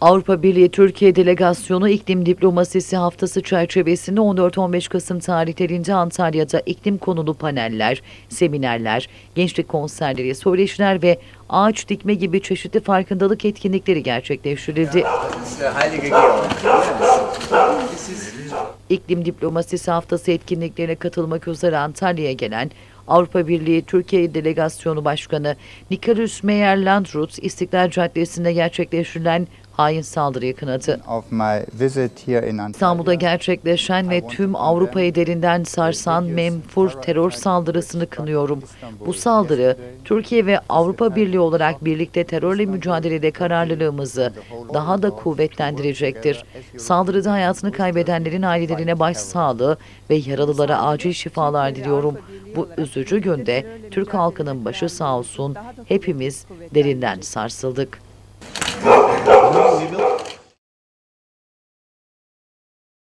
Avrupa Birliği Türkiye Delegasyonu İklim Diplomasisi Haftası çerçevesinde 14-15 Kasım tarihlerinde Antalya'da iklim konulu paneller, seminerler, gençlik konserleri, söyleşiler ve ağaç dikme gibi çeşitli farkındalık etkinlikleri gerçekleştirildi. İklim Diplomasisi Haftası etkinliklerine katılmak üzere Antalya'ya gelen Avrupa Birliği Türkiye Delegasyonu Başkanı Nikolus Meyer-Landrut, İstiklal Caddesi'nde gerçekleştirilen hain saldırıyı kınadı. İstanbul'da gerçekleşen ve tüm Avrupa'yı derinden sarsan menfur terör saldırısını kınıyorum. Bu saldırı Türkiye ve Avrupa Birliği olarak birlikte terörle mücadelede kararlılığımızı daha da kuvvetlendirecektir. Saldırıda hayatını kaybedenlerin ailelerine başsağlığı ve yaralılara acil şifalar diliyorum. Bu üzücü günde Türk halkının başı sağ olsun hepimiz derinden sarsıldık.